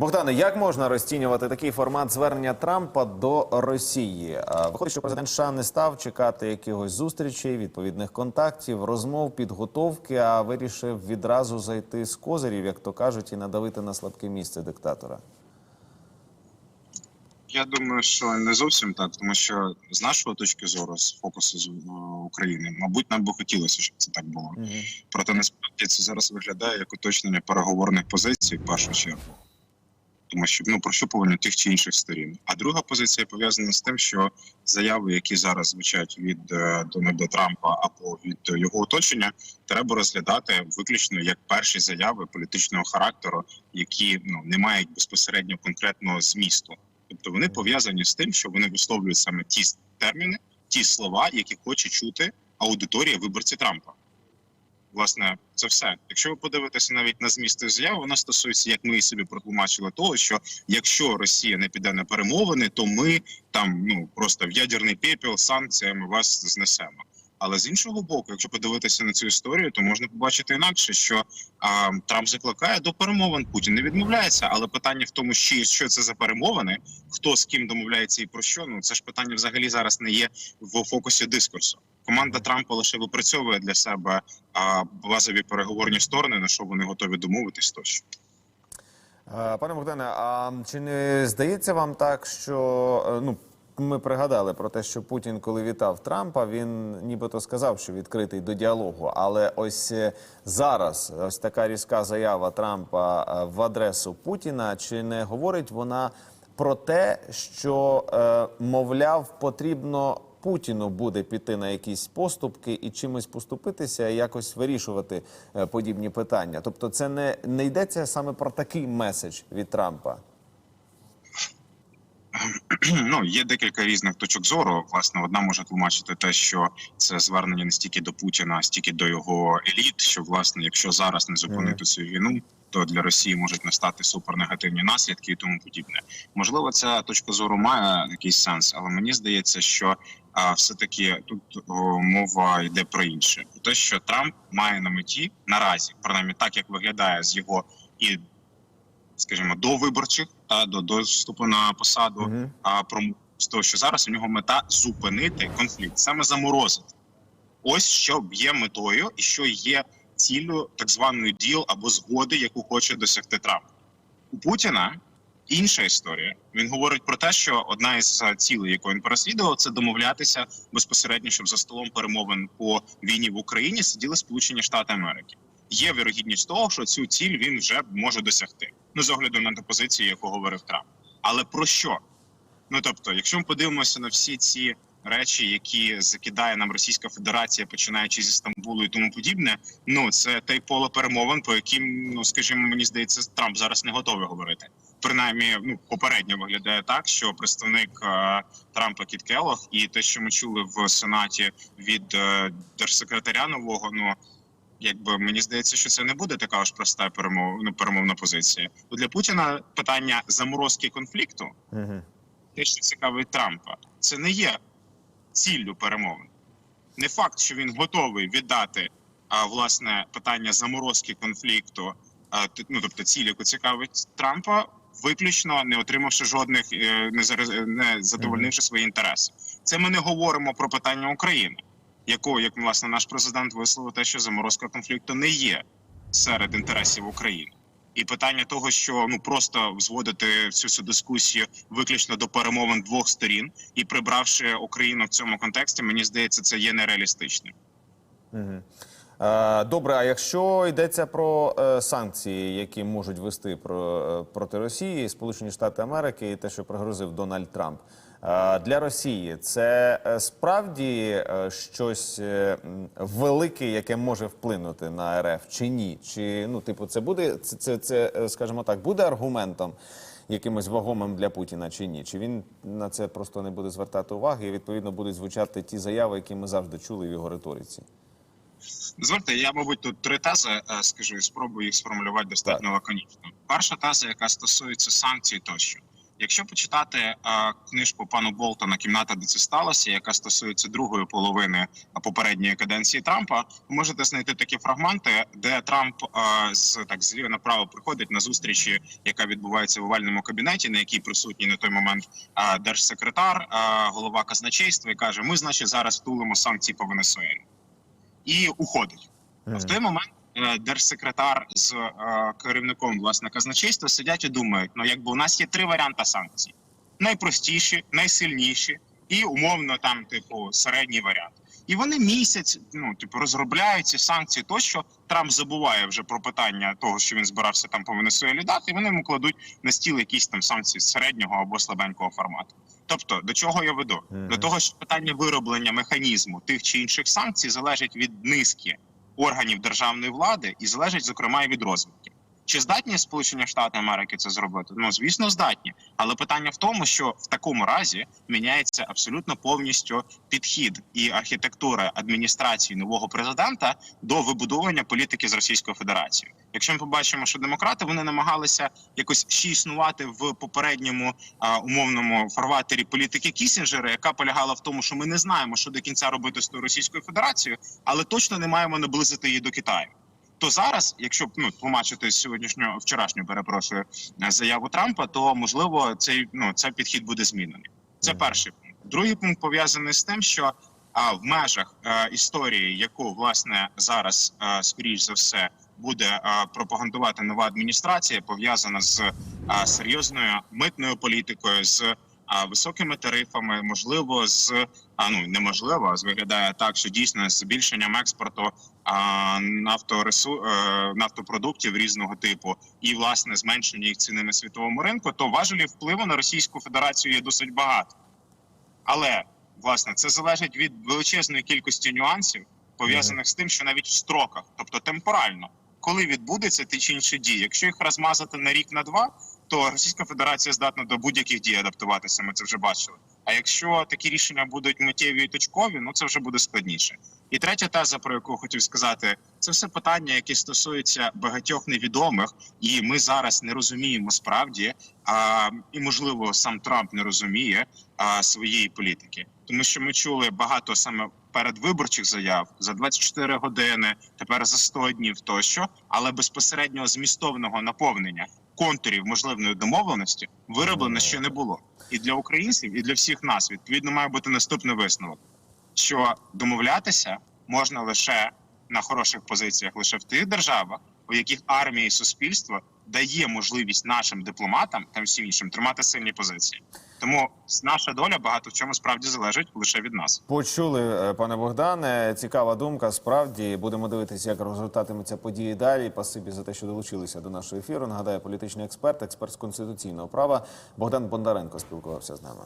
Богдане, як можна розцінювати такий формат звернення Трампа до Росії? А, Виходить, що президент США не став чекати якихось зустрічей, відповідних контактів, розмов, підготовки, а вирішив відразу зайти з козирів, як то кажуть, і надавити на слабке місце диктатора. Я думаю, що не зовсім так, тому що з нашої точки зору, з фокусу з е, України, мабуть, нам би хотілося, щоб це так було. Проте насправді це зараз виглядає як уточнення переговорних позицій в першу чергу. Тому що ну про що повинні тих чи інших сторін. А друга позиція пов'язана з тим, що заяви, які зараз звучать від е, Дональда Трампа або від його оточення, треба розглядати виключно як перші заяви політичного характеру, які ну не мають безпосередньо конкретного змісту. Тобто вони пов'язані з тим, що вони висловлюють саме ті терміни, ті слова, які хоче чути аудиторія виборці Трампа. Власне, це все. Якщо ви подивитеся навіть на зміст цієї заяви, вона стосується, як ми собі протлумачили, того, що якщо Росія не піде на перемовини, то ми там ну просто в ядерний пепел санкціями вас знесемо. Але з іншого боку, якщо подивитися на цю історію, то можна побачити інакше, що а, Трамп закликає до перемовин. Путін не відмовляється, але питання в тому, що, що це за перемовини, хто з ким домовляється і про що. Ну це ж питання взагалі зараз не є в фокусі дискурсу. Команда Трампа лише випрацьовує для себе базові переговорні сторони, на що вони готові домовитись тощо. Е, Пане Богдане, а чи не здається вам так, що е, ну ми пригадали про те, що Путін, коли вітав Трампа, він нібито сказав, що відкритий до діалогу. Але ось е, зараз ось така різка заява Трампа в адресу Путіна. Чи не говорить вона про те, що мовляв потрібно Путіну буде піти на якісь поступки і чимось поступитися, і якось вирішувати е, подібні питання. Тобто, це не, не йдеться саме про такий меседж від Трампа. ну є декілька різних точок зору. Власне, одна може тлумачити те, що це звернення не стільки до Путіна, а стільки до його еліт. Що власне, якщо зараз не зупинити цю війну, то для Росії можуть настати супернегативні наслідки і тому подібне. Можливо, ця точка зору має якийсь сенс, але мені здається, що а, все таки тут о, мова йде про інше. Про те, що Трамп має на меті наразі, принаймні так як виглядає з його і скажімо, до виборчих та до, до вступу на посаду Мгм. а про з того, що зараз у нього мета зупинити конфлікт, саме заморозити. Ось що є метою і що є ціллю так званої діл або згоди, яку хоче досягти Трамп. У Путіна інша історія. Він говорить про те, що одна із е, цілей, яку він переслідував, це домовлятися безпосередньо, щоб за столом перемовин по війні в Україні сиділи Сполучені Штати Америки. Є вірогідність того, що цю ціль він вже може досягти. Ну з огляду на позицію, яку говорив Трамп. Але про що? Ну тобто, якщо ми подивимося на всі ці речі, які закидає нам Російська Федерація, починаючи зі Стамбулу і тому подібне, ну це те поле перемовин, по яким, ну скажімо, мені здається, Трамп зараз не готовий говорити. Принаймні, ну попередньо виглядає так, що представник е, Трампа Кіт Келлог і те, що ми чули в Сенаті від е, держсекретаря нового, ну якби мені здається, що це не буде така ж проста перемов, ну, перемовна позиція. Бо для Путіна питання заморозки конфлікту Угу. те, що цікавить Трампа, це не є ціллю перемовин. Не факт, що він готовий віддати а, власне питання заморозки конфлікту, а, ну тобто ціль, яку цікавить Трампа, виключно не отримавши жодних, е, не не задовольнивши свої інтереси. Це ми не говоримо про питання України, якого як власне наш президент висловив те, що заморозка конфлікту не є серед інтересів України. І питання того, що ну просто зводити всю цю дискусію виключно до перемовин двох сторін і прибравши Україну в цьому контексті, мені здається, це є нереалістичним. Угу. Добре, а якщо йдеться про е, санкції, які можуть вести е, проти Росії, Сполучені Штати Америки і те, що пригрозив Дональд Трамп. Для Росії це е, справді е, щось е, велике, яке може вплинути на РФ чи ні? Чи ну, типу, це буде це, це, це, скажімо так, буде аргументом якимось вагомим для Путіна чи ні? Чи він на це просто не буде звертати уваги і відповідно будуть звучати ті заяви, які ми завжди чули в його риториці? Дозвольте, я, мабуть, тут три тези скажу і спробую їх сформулювати достатньо лаконічно. Перша теза, яка стосується санкцій, тощо Якщо почитати е, книжку пану Болтона Кімната, де це сталося, яка стосується другої половини попередньої каденції Трампа, ви можете знайти такі фрагменти, де Трамп е, з так зліва направо приходить на зустрічі, яка відбувається в овальному кабінеті, на якій присутній на той момент е, держсекретар, е, голова казначейства, і каже: Ми, значить, зараз втулимо санкції по Венесуелі і уходить. В той момент держсекретар з е, керівником власне казначейства сидять і думають: ну якби у нас є три варіанти санкцій: найпростіші, найсильніші і умовно там, типу, середній варіант. І вони місяць ну типу розробляють ці санкції. Тощо Трамп забуває вже про питання того, що він збирався там по Венесуелі дати. і Вони йому кладуть на стіл якісь там санкції середнього або слабенького формату. Тобто, до чого я веду? До того, що питання вироблення механізму тих чи інших санкцій залежить від низки органів державної влади і залежить, зокрема, і від розвідки. Чи здатні Сполучені Штати Америки це зробити? Ну звісно, здатні. Але питання в тому, що в такому разі міняється абсолютно повністю підхід і архітектура адміністрації нового президента до вибудовування політики з Російською Федерацією. Якщо ми побачимо, що демократи вони намагалися якось ще існувати в попередньому а, умовному фарватері політики Кісінджера, яка полягала в тому, що ми не знаємо, що до кінця робити з тою Російською Федерацією, але точно не маємо наблизити її до Китаю. То зараз, якщо ну тлумачити сьогоднішнього вчорашню, перепрошую е, заяву Трампа, то можливо цей ну цей підхід буде змінений. Це перший пункт. Другий пункт пов'язаний з тим, що а, в межах е, історії, яку власне зараз е, скоріш за все буде е, пропагандувати нова адміністрація, пов'язана з е, серйозною митною політикою, з високими тарифами, можливо, з а ну неможливо, а виглядає так, що дійсно збільшенням експорту а, нафторесу е, нафтопродуктів різного типу і власне зменшення їх ціни на світовому ринку, то важелів впливу на Російську Федерацію є досить багато. Але власне це залежить від величезної кількості нюансів, пов'язаних з тим, що навіть в строках, тобто темпорально, коли відбудеться ті чи інші дії, якщо їх розмазати на рік на два, то Російська Федерація здатна до будь-яких дій адаптуватися. Ми це вже бачили. А якщо такі рішення будуть миттєві і точкові, ну це вже буде складніше. І третя теза, про яку хотів сказати, це все питання, які стосуються багатьох невідомих, і ми зараз не розуміємо справді, а і можливо сам Трамп не розуміє а, своєї політики, тому що ми чули багато саме передвиборчих заяв за 24 години, тепер за 100 днів тощо, але безпосереднього змістовного наповнення контурів можливої домовленості вироблено ще не було. І для українців, і для всіх нас відповідно має бути наступний висновок: що домовлятися можна лише на хороших позиціях, лише в тих державах, у яких армія і суспільство дає можливість нашим дипломатам та всім іншим тримати сильні позиції. Тому наша доля багато в чому справді залежить лише від нас. Почули, е, пане Богдане. Цікава думка. Справді будемо дивитися, як розгортатимуться події далі. Пасибі за те, що долучилися до нашого ефіру. Нагадаю, політичний експерт, експерт з конституційного права Богдан Бондаренко спілкувався з нами.